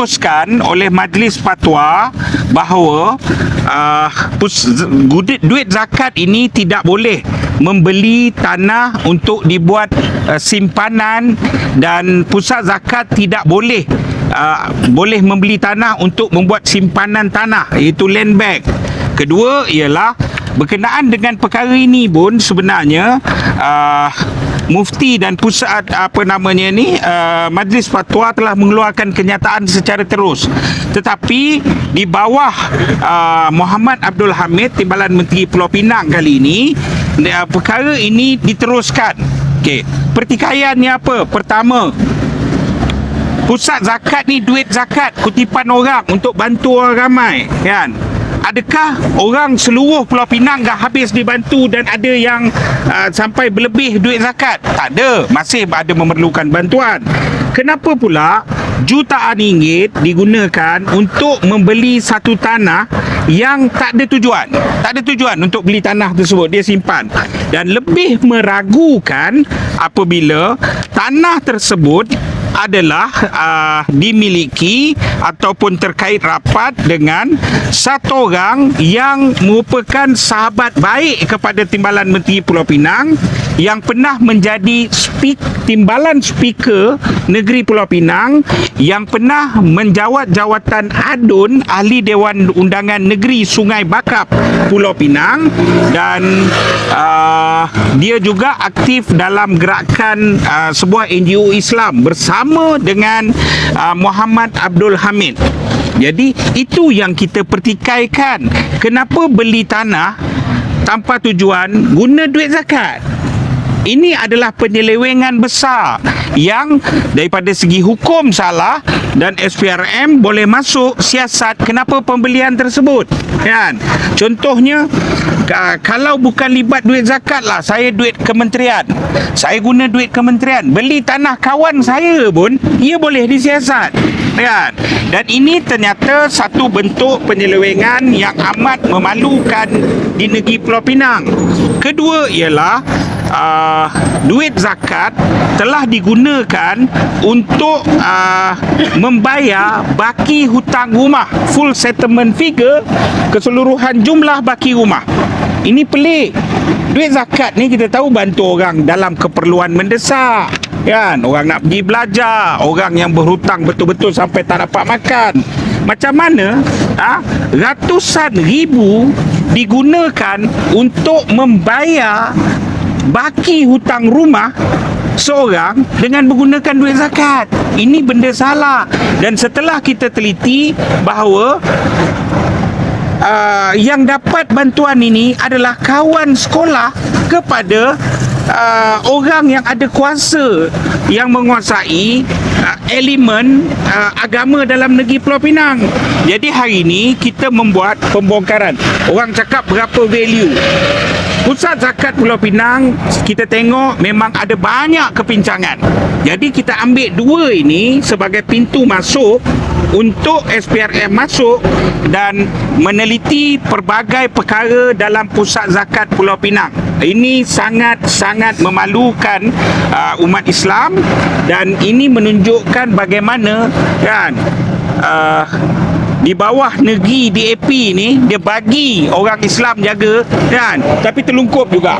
diputuskan oleh Majlis Fatwa bahawa uh, duit zakat ini tidak boleh membeli tanah untuk dibuat uh, simpanan dan pusat zakat tidak boleh uh, boleh membeli tanah untuk membuat simpanan tanah iaitu land bank. Kedua ialah berkenaan dengan perkara ini pun sebenarnya uh, mufti dan pusat apa namanya ni uh, majlis fatwa telah mengeluarkan kenyataan secara terus. Tetapi di bawah uh, Muhammad Abdul Hamid Timbalan Menteri Pulau Pinang kali ini uh, perkara ini diteruskan. Okey pertikaiannya apa? Pertama Pusat zakat ni duit zakat kutipan orang untuk bantu orang ramai kan adakah orang seluruh Pulau Pinang dah habis dibantu dan ada yang uh, sampai berlebih duit zakat? Tak ada, masih ada memerlukan bantuan. Kenapa pula jutaan ringgit digunakan untuk membeli satu tanah yang tak ada tujuan? Tak ada tujuan untuk beli tanah tersebut, dia simpan. Dan lebih meragukan apabila tanah tersebut adalah uh, dimiliki ataupun terkait rapat dengan satu orang yang merupakan sahabat baik kepada Timbalan Menteri Pulau Pinang yang pernah menjadi speak, timbalan speaker negeri Pulau Pinang yang pernah menjawat jawatan adun ahli Dewan Undangan Negeri Sungai Bakap Pulau Pinang dan uh, dia juga aktif dalam gerakan uh, sebuah NGO Islam bersama dengan uh, Muhammad Abdul Hamid. Jadi itu yang kita pertikaikan. Kenapa beli tanah tanpa tujuan? Guna duit zakat. Ini adalah penyelewengan besar yang daripada segi hukum salah dan SPRM boleh masuk siasat kenapa pembelian tersebut. Kan? Contohnya kalau bukan libat duit zakat lah saya duit kementerian. Saya guna duit kementerian. Beli tanah kawan saya pun ia boleh disiasat. Kan dan ini ternyata satu bentuk penyelewengan yang amat memalukan di negeri Pulau Pinang. Kedua ialah uh, duit zakat telah digunakan untuk uh, membayar baki hutang rumah. Full settlement figure keseluruhan jumlah baki rumah ini pelik duit zakat ni kita tahu bantu orang dalam keperluan mendesak kan orang nak pergi belajar orang yang berhutang betul-betul sampai tak dapat makan macam mana ha, ratusan ribu digunakan untuk membayar baki hutang rumah seorang dengan menggunakan duit zakat. Ini benda salah. Dan setelah kita teliti bahawa uh, yang dapat bantuan ini adalah kawan sekolah kepada uh, orang yang ada kuasa yang menguasai uh, elemen uh, agama dalam negeri Pulau Pinang. Jadi hari ini kita membuat pembongkaran. Orang cakap berapa value. Pusat Zakat Pulau Pinang kita tengok memang ada banyak kepincangan. Jadi kita ambil dua ini sebagai pintu masuk untuk SPRM masuk dan meneliti pelbagai perkara dalam Pusat Zakat Pulau Pinang. Ini sangat-sangat memalukan uh, umat Islam dan ini menunjukkan bagaimana kan uh, di bawah negeri DAP ni dia bagi orang Islam jaga kan tapi terlungkup juga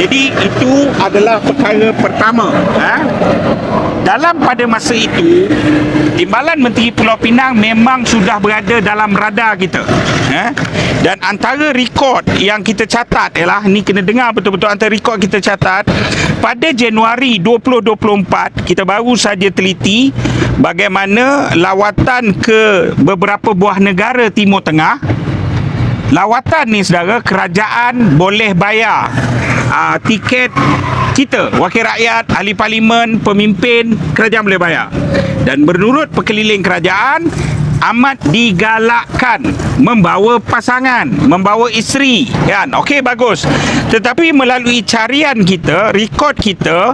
jadi itu adalah perkara pertama ha? dalam pada masa itu Timbalan Menteri Pulau Pinang memang sudah berada dalam radar kita ha? dan antara rekod yang kita catat ialah ni kena dengar betul-betul antara rekod kita catat pada Januari 2024 kita baru saja teliti bagaimana lawatan ke beberapa buah negara Timur Tengah lawatan ni saudara kerajaan boleh bayar uh, tiket kita wakil rakyat ahli parlimen pemimpin kerajaan boleh bayar dan menurut pekeliling kerajaan amat digalakkan membawa pasangan, membawa isteri, kan? Okey bagus. Tetapi melalui carian kita, rekod kita,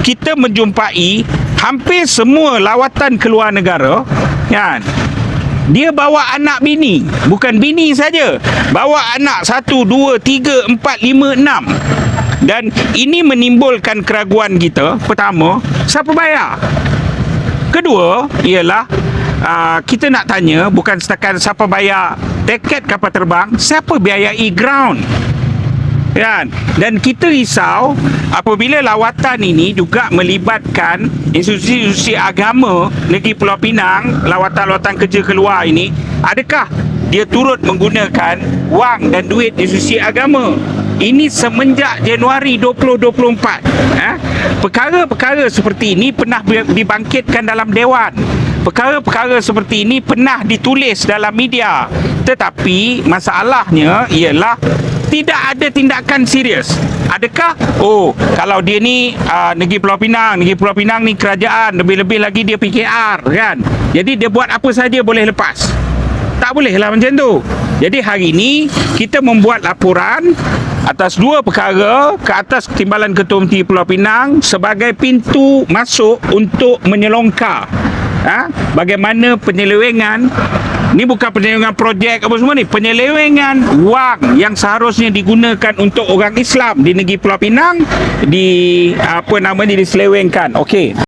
kita menjumpai hampir semua lawatan keluar negara, kan? Dia bawa anak bini Bukan bini saja Bawa anak Satu, dua, tiga, empat, lima, enam Dan ini menimbulkan keraguan kita Pertama Siapa bayar? Kedua Ialah uh, kita nak tanya bukan setakat siapa bayar tiket kapal terbang, siapa biayai ground? kan dan kita risau apabila lawatan ini juga melibatkan institusi-institusi agama negeri Pulau Pinang lawatan-lawatan kerja keluar ini adakah dia turut menggunakan wang dan duit institusi agama ini semenjak Januari 2024 eh? perkara-perkara seperti ini pernah dibangkitkan dalam dewan perkara-perkara seperti ini pernah ditulis dalam media tetapi masalahnya ialah tidak ada tindakan serius. Adakah oh kalau dia ni uh, negeri Pulau Pinang, negeri Pulau Pinang ni kerajaan, lebih-lebih lagi dia PKR kan. Jadi dia buat apa saja boleh lepas. Tak boleh lah macam tu. Jadi hari ini kita membuat laporan atas dua perkara ke atas Timbalan Ketua Umti Pulau Pinang sebagai pintu masuk untuk menyelongkar ha? bagaimana penyelewengan? Ni bukan penyelewengan projek apa semua ni. Penyelewengan wang yang seharusnya digunakan untuk orang Islam di negeri Pulau Pinang di apa namanya diselewengkan. Okey